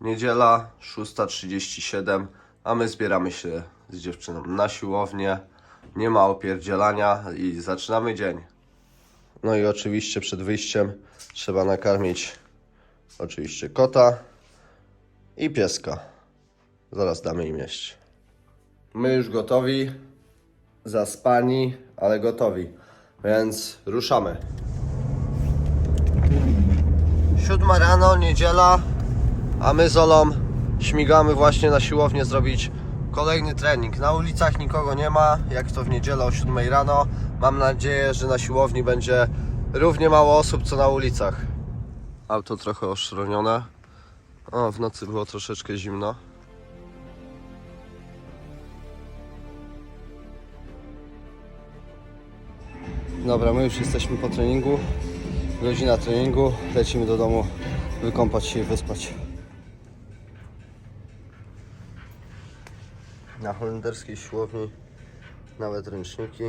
Niedziela 6.37, a my zbieramy się z dziewczyną na siłownię. Nie ma opierdzielania i zaczynamy dzień. No i oczywiście przed wyjściem trzeba nakarmić oczywiście kota i pieska. Zaraz damy im jeść. My już gotowi, zaspani, ale gotowi, więc ruszamy. Siódma rano, niedziela, a my z Olą śmigamy właśnie na siłownię zrobić kolejny trening. Na ulicach nikogo nie ma, jak to w niedzielę o 7 rano. Mam nadzieję, że na siłowni będzie równie mało osób co na ulicach. Auto trochę oszronione. O, w nocy było troszeczkę zimno. Dobra, my już jesteśmy po treningu. Godzina treningu. Lecimy do domu wykąpać się i wyspać. Na holenderskiej siłowni nawet ręczniki.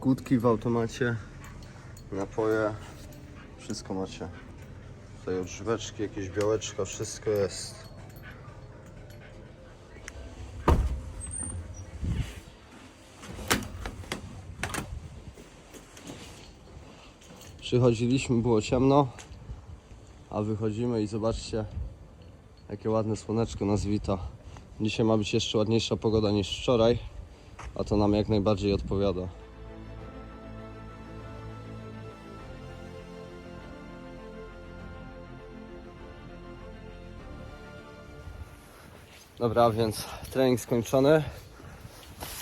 Kłódki w automacie. Napoje. Wszystko macie. Tutaj odżyweczki, jakieś białeczka, wszystko jest. Przychodziliśmy, było ciemno, a wychodzimy i zobaczcie, jakie ładne słoneczko nas wita. Dzisiaj ma być jeszcze ładniejsza pogoda niż wczoraj, a to nam jak najbardziej odpowiada. Dobra, więc trening skończony.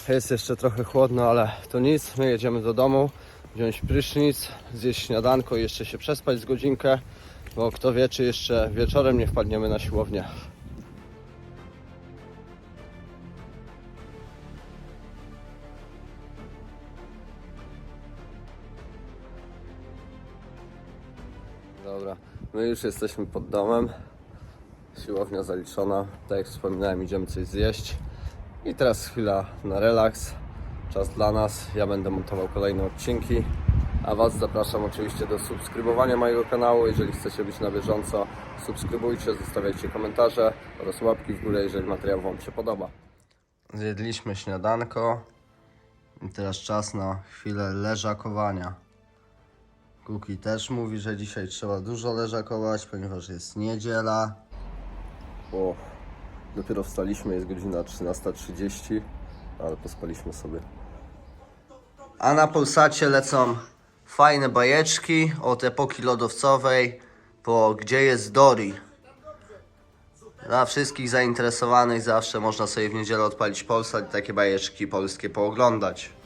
Jest jeszcze trochę chłodno, ale to nic. My jedziemy do domu, wziąć prysznic, zjeść śniadanko i jeszcze się przespać z godzinkę, bo kto wie, czy jeszcze wieczorem nie wpadniemy na siłownię. My już jesteśmy pod domem. Siłownia zaliczona. Tak jak wspominałem, idziemy coś zjeść. I teraz chwila na relaks. Czas dla nas. Ja będę montował kolejne odcinki. A Was zapraszam oczywiście do subskrybowania mojego kanału. Jeżeli chcecie być na bieżąco, subskrybujcie, zostawiajcie komentarze oraz łapki w górę, jeżeli materiał Wam się podoba. Zjedliśmy śniadanko. I teraz czas na chwilę leżakowania. Kuki też mówi, że dzisiaj trzeba dużo leżakować, ponieważ jest niedziela. O, dopiero wstaliśmy, jest godzina 13.30, ale pospaliśmy sobie. A na Polsacie lecą fajne bajeczki od epoki lodowcowej po Gdzie jest Dory. Dla wszystkich zainteresowanych zawsze można sobie w niedzielę odpalić Polsat i takie bajeczki polskie pooglądać.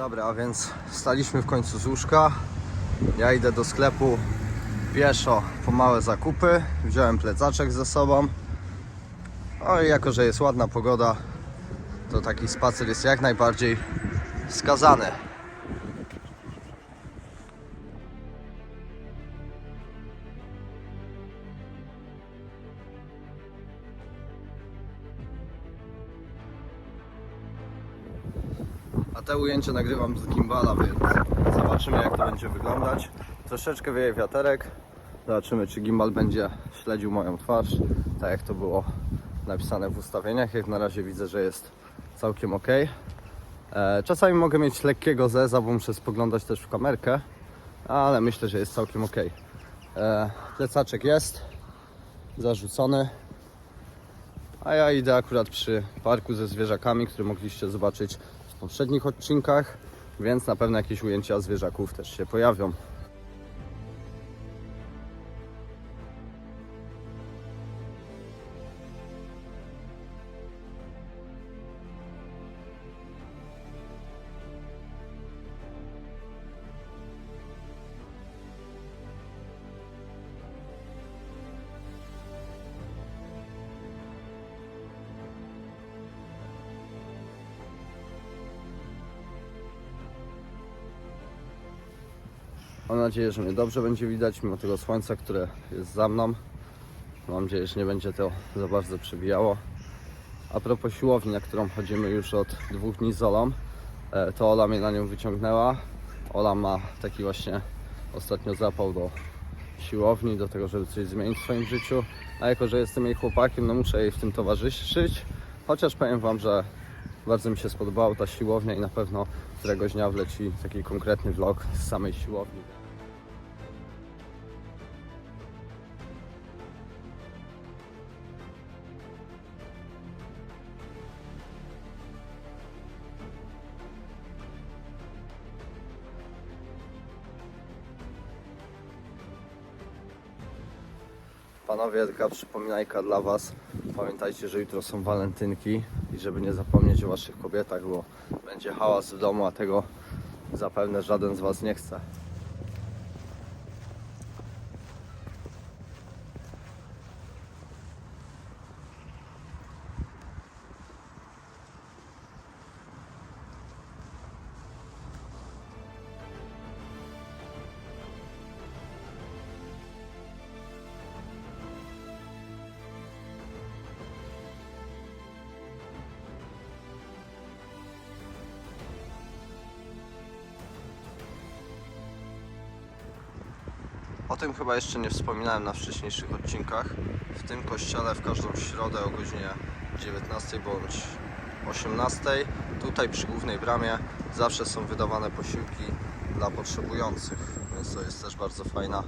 Dobra, a więc staliśmy w końcu z łóżka. Ja idę do sklepu pieszo po małe zakupy. Wziąłem plecaczek ze sobą. No i jako, że jest ładna pogoda, to taki spacer jest jak najbardziej wskazany. Te ujęcie nagrywam z gimbala, więc zobaczymy jak to będzie wyglądać. Troszeczkę wieje wiaterek. Zobaczymy czy gimbal będzie śledził moją twarz, tak jak to było napisane w ustawieniach. Jak na razie widzę, że jest całkiem ok. E, Czasami mogę mieć lekkiego zeza, bo muszę spoglądać też w kamerkę, ale myślę, że jest całkiem ok. E, Plecaczek jest zarzucony. A ja idę akurat przy parku ze zwierzakami, który mogliście zobaczyć poprzednich odcinkach, więc na pewno jakieś ujęcia zwierzaków też się pojawią. Mam nadzieję, że mnie dobrze będzie widać, mimo tego słońca, które jest za mną. Mam nadzieję, że nie będzie to za bardzo przebijało. A propos siłowni, na którą chodzimy już od dwóch dni z Olą, e, to Ola mnie na nią wyciągnęła. Ola ma taki właśnie ostatnio zapał do siłowni, do tego, żeby coś zmienić w swoim życiu. A jako, że jestem jej chłopakiem, no muszę jej w tym towarzyszyć. Chociaż powiem Wam, że bardzo mi się spodobała ta siłownia i na pewno któregoś dnia wleci taki konkretny vlog z samej siłowni. Panowie, taka przypominajka dla Was. Pamiętajcie, że jutro są walentynki i żeby nie zapomnieć o Waszych kobietach, bo będzie hałas w domu, a tego zapewne żaden z Was nie chce. O tym chyba jeszcze nie wspominałem na wcześniejszych odcinkach. W tym kościele w każdą środę o godzinie 19 bądź 18 tutaj przy głównej bramie zawsze są wydawane posiłki dla potrzebujących, więc to jest też bardzo fajna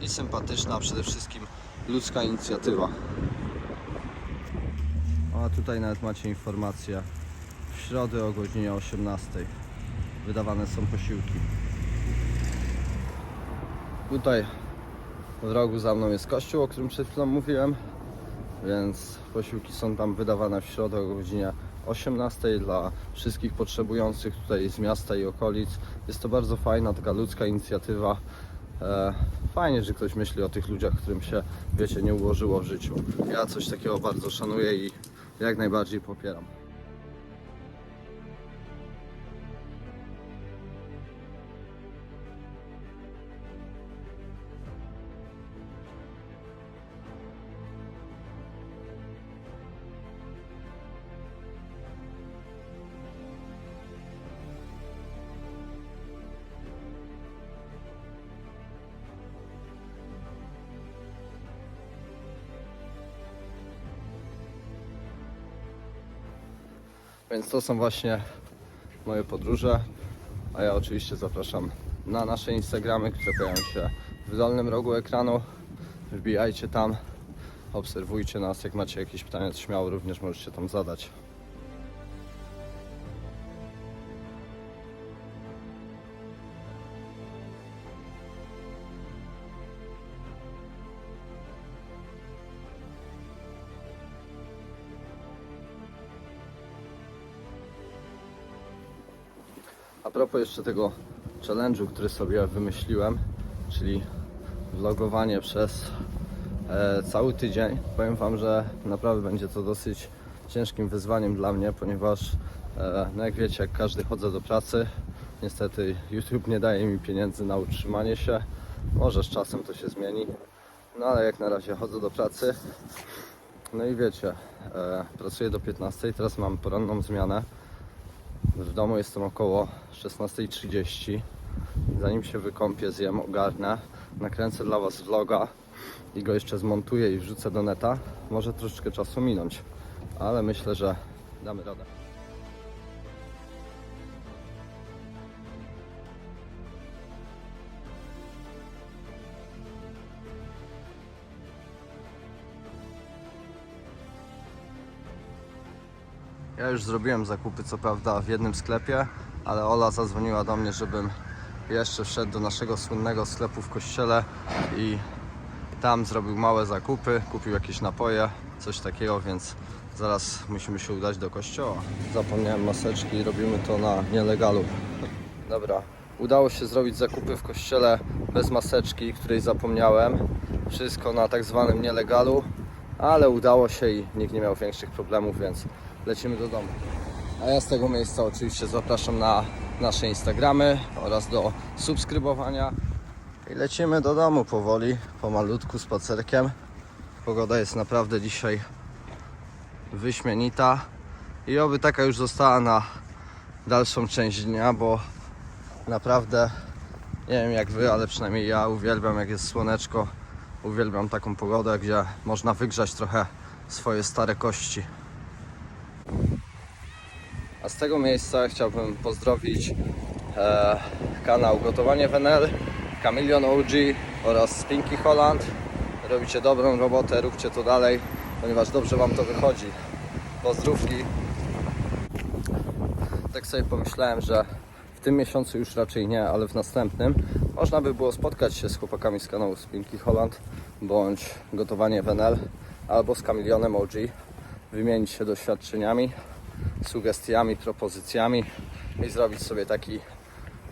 i sympatyczna, a przede wszystkim ludzka inicjatywa. A tutaj nawet macie informację. W środę o godzinie 18 wydawane są posiłki. Tutaj w rogu za mną jest kościół, o którym przed chwilą mówiłem, więc posiłki są tam wydawane w środę o godzinie 18 dla wszystkich potrzebujących tutaj z miasta i okolic. Jest to bardzo fajna, taka ludzka inicjatywa. E, fajnie, że ktoś myśli o tych ludziach, którym się, wiecie, nie ułożyło w życiu. Ja coś takiego bardzo szanuję i jak najbardziej popieram. Więc to są właśnie moje podróże. A ja oczywiście zapraszam na nasze Instagramy, które pojawią się w dolnym rogu ekranu. Wbijajcie tam, obserwujcie nas. Jak macie jakieś pytania, to śmiało również możecie tam zadać. A propos jeszcze tego challenge'u, który sobie wymyśliłem, czyli vlogowanie przez e, cały tydzień. Powiem Wam, że naprawdę będzie to dosyć ciężkim wyzwaniem dla mnie, ponieważ e, no jak wiecie, jak każdy chodzę do pracy, niestety YouTube nie daje mi pieniędzy na utrzymanie się. Może z czasem to się zmieni, no ale jak na razie chodzę do pracy. No i wiecie, e, pracuję do 15, teraz mam poranną zmianę. W domu jestem około 16.30. Zanim się wykąpię, zjem, ogarnę, nakręcę dla Was vloga i go jeszcze zmontuję i wrzucę do neta. Może troszeczkę czasu minąć, ale myślę, że damy radę. Ja już zrobiłem zakupy, co prawda, w jednym sklepie, ale Ola zadzwoniła do mnie, żebym jeszcze wszedł do naszego słynnego sklepu w kościele i tam zrobił małe zakupy, kupił jakieś napoje, coś takiego, więc zaraz musimy się udać do kościoła. Zapomniałem maseczki, robimy to na nielegalu. Dobra, udało się zrobić zakupy w kościele bez maseczki, której zapomniałem. Wszystko na tak zwanym nielegalu, ale udało się i nikt nie miał większych problemów, więc lecimy do domu. A ja z tego miejsca oczywiście zapraszam na nasze Instagramy oraz do subskrybowania. I lecimy do domu powoli, pomalutku, spacerkiem. Pogoda jest naprawdę dzisiaj wyśmienita i oby taka już została na dalszą część dnia, bo naprawdę nie wiem jak wy, ale przynajmniej ja uwielbiam jak jest słoneczko. Uwielbiam taką pogodę, gdzie można wygrzać trochę swoje stare kości. A z tego miejsca chciałbym pozdrowić e, kanał Gotowanie WNL, Kamilion OG oraz Pinky Holland. Robicie dobrą robotę, róbcie to dalej, ponieważ dobrze Wam to wychodzi. Pozdrówki. Tak sobie pomyślałem, że w tym miesiącu już raczej nie, ale w następnym można by było spotkać się z chłopakami z kanału Spinki Holland bądź Gotowanie WNL albo z Kamilionem OG, wymienić się doświadczeniami, sugestiami, propozycjami i zrobić sobie taki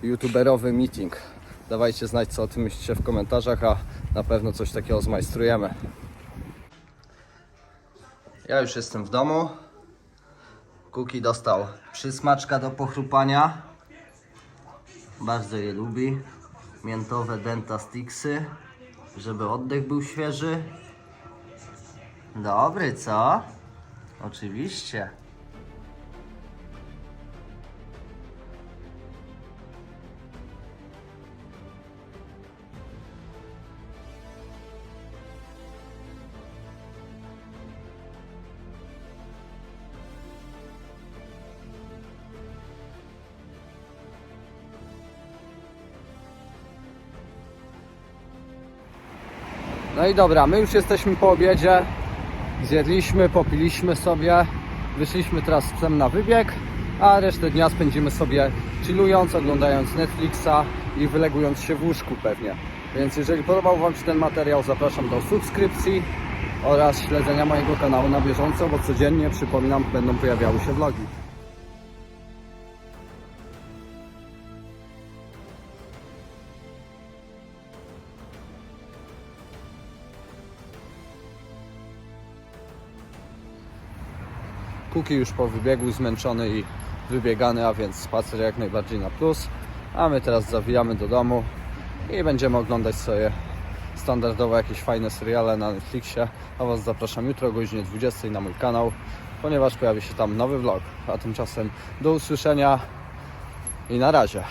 youtuberowy meeting. Dawajcie znać, co o tym myślicie w komentarzach, a na pewno coś takiego zmajstrujemy. Ja już jestem w domu. Kuki dostał przysmaczka do pochrupania. Bardzo je lubi. Miętowe Denta Sticksy, żeby oddech był świeży. Dobry, co? Oczywiście. No i dobra, my już jesteśmy po obiedzie. Zjedliśmy, popiliśmy sobie. Wyszliśmy teraz z psem na wybieg, a resztę dnia spędzimy sobie chillując, oglądając Netflixa i wylegując się w łóżku pewnie. Więc jeżeli podobał Wam się ten materiał, zapraszam do subskrypcji oraz śledzenia mojego kanału na bieżąco, bo codziennie, przypominam, będą pojawiały się vlogi. Kuki już po wybiegu, zmęczony i wybiegany, a więc spacer jak najbardziej na plus. A my teraz zawijamy do domu i będziemy oglądać sobie standardowo jakieś fajne seriale na Netflixie. A Was zapraszam jutro o godzinie 20 na mój kanał, ponieważ pojawi się tam nowy vlog. A tymczasem do usłyszenia i na razie.